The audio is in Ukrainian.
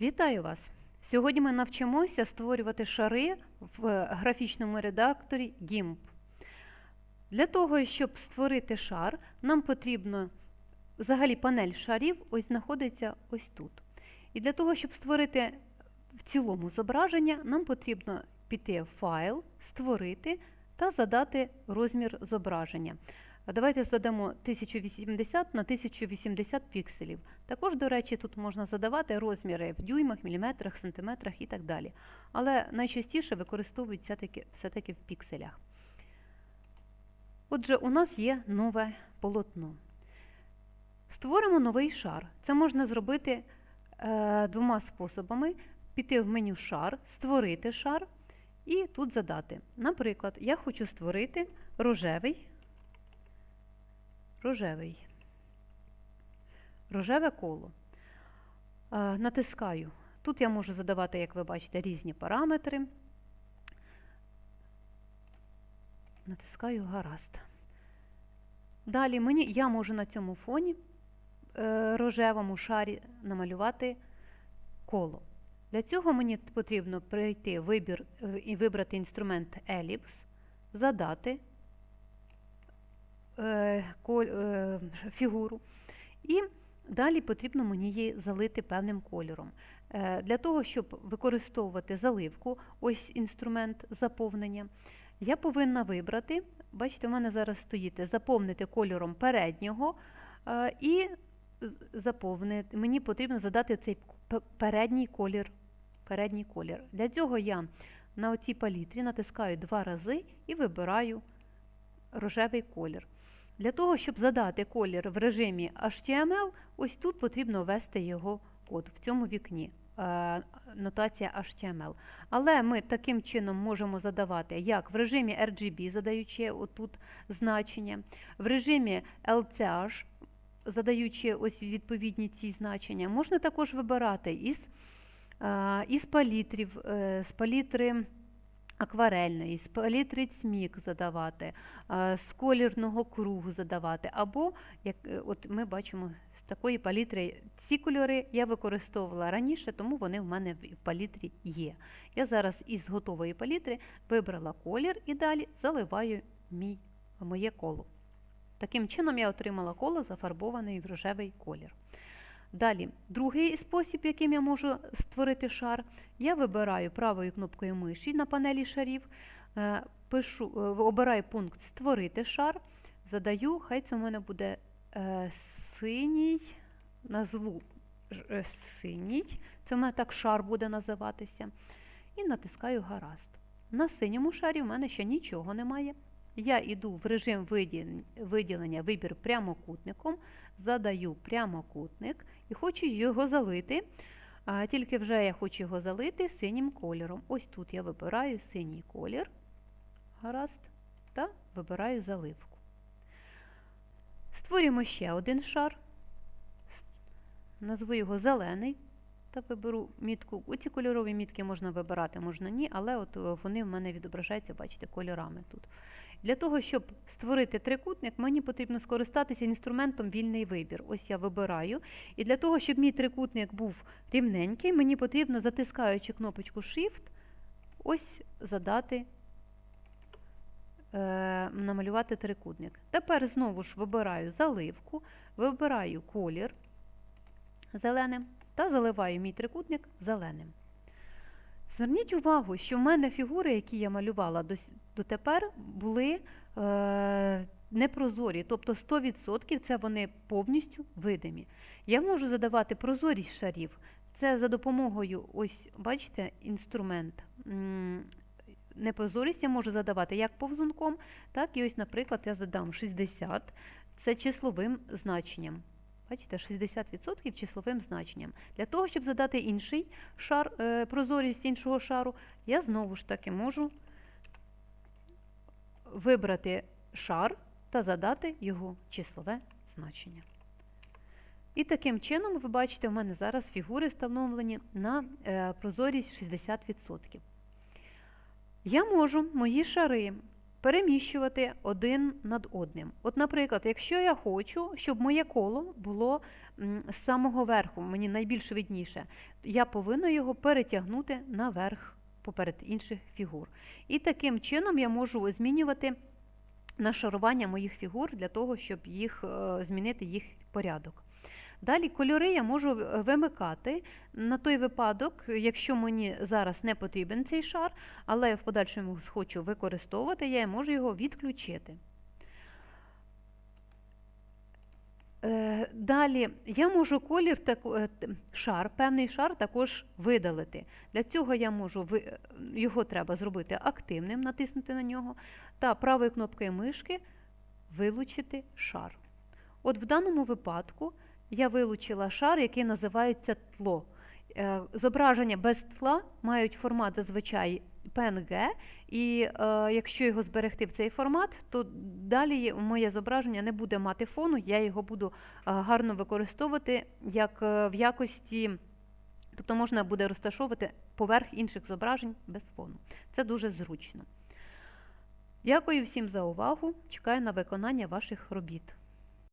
Вітаю вас! Сьогодні ми навчимося створювати шари в графічному редакторі GIMP. Для того, щоб створити шар, нам потрібно взагалі панель шарів ось знаходиться ось тут. І для того, щоб створити в цілому зображення, нам потрібно піти в файл, створити та задати розмір зображення. Давайте задамо 1080 на 1080 пікселів. Також, до речі, тут можна задавати розміри в дюймах, міліметрах, сантиметрах і так далі. Але найчастіше використовують все-таки все-таки в пікселях. Отже, у нас є нове полотно. Створимо новий шар. Це можна зробити е, двома способами: піти в меню шар, створити шар і тут задати. Наприклад, я хочу створити рожевий рожевий. Рожеве коло. Е, натискаю. Тут я можу задавати, як ви бачите, різні параметри. Натискаю гаразд. Далі мені, я можу на цьому фоні е, рожевому шарі намалювати коло. Для цього мені потрібно прийти вибір е, і вибрати інструмент Ellipse, задати фігуру. І далі потрібно мені її залити певним кольором. Е, Для того, щоб використовувати заливку, ось інструмент заповнення, я повинна вибрати, бачите, у мене зараз стоїть заповнити кольором переднього е, і заповнити. Мені потрібно задати цей передній колір. Передній колір. Для цього я на оцій палітрі натискаю два рази і вибираю рожевий колір. Для того, щоб задати колір в режимі HTML, ось тут потрібно ввести його код в цьому вікні. е, Нотація HTML. Але ми таким чином можемо задавати як в режимі RGB, задаючи отут значення, в режимі LCH, задаючи ось відповідні ці значення, можна також вибирати із, е, із палітрів, е, з палітри акварельної, з палітри цмік задавати, з колірного кругу задавати. Або, як е, от ми бачимо, з такої палітри ці кольори я використовувала раніше, тому вони в мене в палітрі є. Я зараз із готової палітри вибрала колір і далі заливаю мій, моє коло. Таким чином я отримала коло зафарбований в рожевий колір. Далі, другий спосіб, яким я можу створити шар, я вибираю правою кнопкою миші на панелі шарів, е, пишу, е, обираю пункт Створити шар, задаю, хай це в мене буде е, синій, назву синій, це в мене так шар буде називатися. І натискаю гаразд. На синьому шарі в мене ще нічого немає. Я йду в режим виділення вибір прямокутником, задаю прямокутник і хочу його залити. Тільки вже я хочу його залити синім кольором. Ось тут я вибираю синій колір, гаразд, та вибираю заливку. Створюємо ще один шар, назву його зелений. Та виберу мітку. Оці кольорові мітки можна вибирати, можна ні, але от вони в мене відображаються, бачите, кольорами тут. Для того, щоб створити трикутник, мені потрібно скористатися інструментом вільний вибір. Ось я вибираю. І для того, щоб мій трикутник був рівненький, мені потрібно, затискаючи кнопочку Shift, ось задати, е, намалювати трикутник. Тепер знову ж вибираю заливку, вибираю колір зеленим та заливаю мій трикутник зеленим. Зверніть увагу, що в мене фігури, які я малювала дотепер, були е, непрозорі, тобто 100% це вони повністю видимі. Я можу задавати прозорість шарів. Це за допомогою, ось, бачите, інструмент. Непрозорість я можу задавати як повзунком, так і ось, наприклад, я задам 60, це числовим значенням. Бачите, 60% числовим значенням. Для того, щоб задати інший шар, е, прозорість іншого шару, я знову ж таки можу вибрати шар та задати його числове значення. І таким чином, ви бачите, у мене зараз фігури встановлені на е, прозорість 60%. Я можу мої шари переміщувати один над одним. От, наприклад, якщо я хочу, щоб моє коло було з самого верху, мені найбільш видніше, я повинна його перетягнути наверх поперед інших фігур. І таким чином я можу змінювати нашарування моїх фігур для того, щоб їх е, змінити їх порядок. Далі кольори я можу вимикати на той випадок, якщо мені зараз не потрібен цей шар, але я в подальшому хочу використовувати, я можу його відключити. Е, Далі я можу колір е, шар, певний шар також видалити. Для цього я можу е, його треба зробити активним, натиснути на нього, та правою кнопкою мишки вилучити шар. От в даному випадку я вилучила шар, який називається тло. Е, Зображення без тла мають формат зазвичай PNG, і е, якщо його зберегти в цей формат, то далі моє зображення не буде мати фону, я його буду е, гарно використовувати як е, в якості, тобто можна буде розташовувати поверх інших зображень без фону. Це дуже зручно. Дякую всім за увагу. Чекаю на виконання ваших робіт.